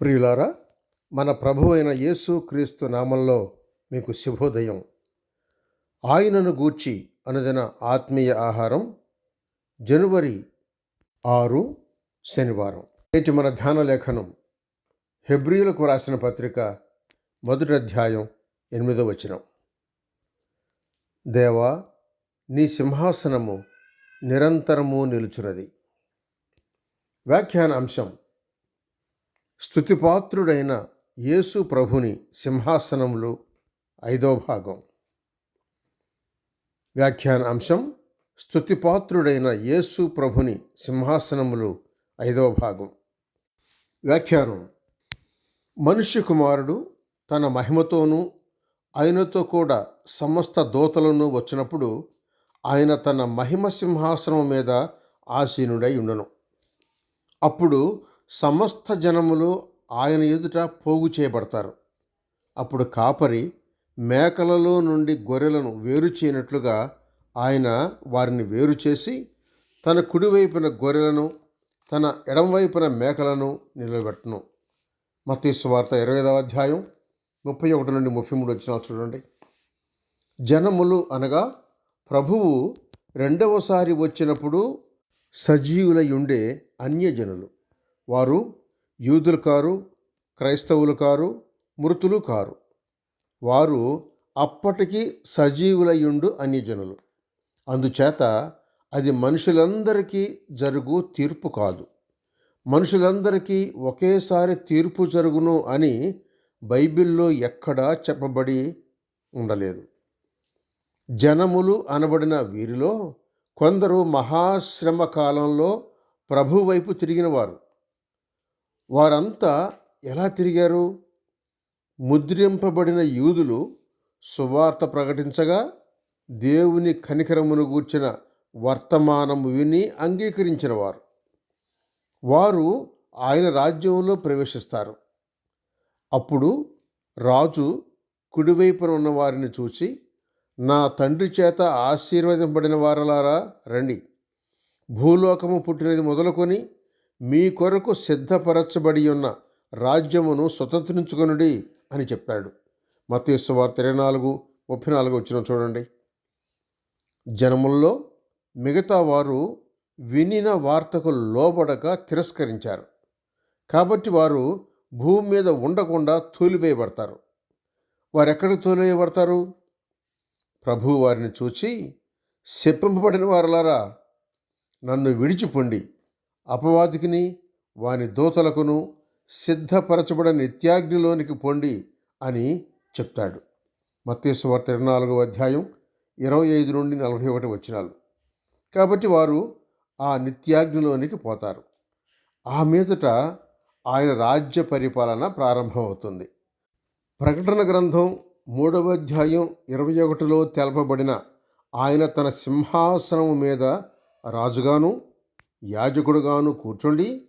ప్రియులారా మన ప్రభు అయిన యేసు క్రీస్తు నామంలో మీకు శుభోదయం. ఆయనను గూర్చి అనుదిన ఆత్మీయ ఆహారం జనవరి ఆరు శనివారం. నేటి మన ధ్యాన లేఖనం హెబ్రియులకు రాసిన పత్రిక మొదటి అధ్యాయం ఎనిమిదో వచనం. దేవా నీ సింహాసనము నిరంతరము నిలుచున్నది. వ్యాఖ్యాన అంశం స్థుతిపాత్రుడైన యేసు ప్రభుని సింహాసనములు ఐదో భాగం. వ్యాఖ్యాన అంశం స్థుతిపాత్రుడైన యేసు ప్రభుని సింహాసనములు ఐదో భాగం. వ్యాఖ్యానం మనుష్య కుమారుడు తన మహిమతోనూ ఆయనతో కూడా సమస్త దోతలను వచ్చినప్పుడు ఆయన తన మహిమ సింహాసనం మీద ఆసీనుడై ఉండను. అప్పుడు సమస్త జనములు ఆయన ఎదుట పోగు చేయబడతారు. అప్పుడు కాపరి మేకలలో నుండి గొర్రెలను వేరు చేయనట్లుగా ఆయన వారిని వేరు చేసి తన కుడివైపున గొర్రెలను తన ఎడంవైపున మేకలను నిలబెట్టను. మతీసు వార్త ఇరవై ఐదవ అధ్యాయం ముప్పై ఒకటి నుండి ముప్పై మూడు వచ్చిన చూడండి. జనములు అనగా ప్రభువు రెండవసారి వచ్చినప్పుడు సజీవులయుండే అన్యజనులు. వారు యూదులు కారు క్రైస్తవులు కారు మృతులు కారు. వారు అప్పటికీ సజీవులయుండు అన్యజనులు. అందుచేత అది మనుషులందరికీ జరుగు తీర్పు కాదు. మనుషులందరికీ ఒకేసారి తీర్పు జరుగును అని బైబిల్లో ఎక్కడా చెప్పబడి ఉండలేదు. జనములు అనబడిన వీరిలో కొందరు మహాశ్రమ కాలంలో ప్రభు వైపు తిరిగినవారు. వారంతా ఎలా తిరిగారు? ముద్రింపబడిన యూదులు సువార్త ప్రకటించగా దేవుని కనికరమును గూర్చిన వర్తమానము విని అంగీకరించిన వారు. వారు ఆయన రాజ్యంలో ప్రవేశిస్తారు. అప్పుడు రాజు కుడివైపున ఉన్న వారిని చూసి నా తండ్రి చేత ఆశీర్వదింపబడిన వారలారా రండి. భూలోకము పుట్టినది మొదలుకొని మీ కొరకు సిద్ధపరచబడి ఉన్న రాజ్యమును స్వతంత్రించుకొనుడి అని చెప్పాడు. మతీసు వార్త ఇరవై నాలుగు ముప్పై నాలుగు వచ్చిన చూడండి. జనముల్లో మిగతా వారు వినిన వార్తకు లోబడక తిరస్కరించారు. కాబట్టి వారు భూమి మీద ఉండకుండా తోలివేయబడతారు. వారు ఎక్కడికి తోలివేయబడతారు? ప్రభు వారిని చూచి శప్పింపబడిన వారలారా నన్ను విడిచిపోండి. అపవాదికిని వాని దూతలకును సిద్ధపరచబడిన నిత్యాగ్నిలోనికి పొండి అని చెప్తాడు. మత్స్యవార్త ఇరవై నాలుగో అధ్యాయం ఇరవై ఐదు నుండి నలభై ఒకటి వచ్చినాలు కాబట్టి వారు ఆ నిత్యాగ్నిలోనికి పోతారు. ఆ మీదట ఆయన రాజ్య పరిపాలన ప్రారంభమవుతుంది. ప్రకటన గ్రంథం మూడవ అధ్యాయం ఇరవై ఒకటిలో తెలపబడిన ఆయన తన సింహాసనం మీద రాజుగాను యాజకుడుగాను కూర్చుండి.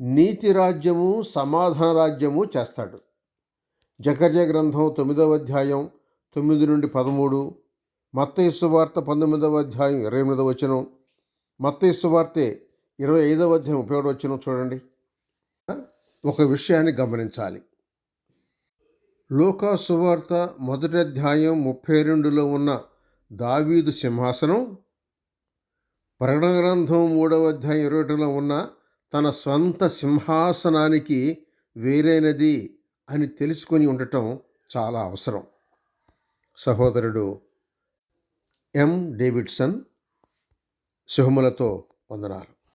నీతి రాజ్యము సమాధాన రాజ్యము చేస్తాడు. జకర్య గ్రంథం తొమ్మిదవ అధ్యాయం తొమ్మిది నుండి పదమూడు. మత్తయస్సువార్త పంతొమ్మిదవ అధ్యాయం ఇరవై ఎనిమిదవ వచనం. మత్తయస్సువార్తే ఇరవై ఐదవ అధ్యాయం ఉపయోగ వచ్చిన చూడండి. ఒక విషయాన్ని గమనించాలి. లోకా సువార్త మొదటి అధ్యాయం ముప్పై రెండులో ఉన్న దావీదు సింహాసనం ప్రకటన గ్రంథం మూడవ అధ్యాయం ఇరవైలో ఉన్న తన స్వంత సింహాసనానికి వేరైనది అని తెలుసుకొని ఉండటం చాలా అవసరం. సహోదరుడు ఎం డేవిడ్సన్ శుభములతో వందనాలు.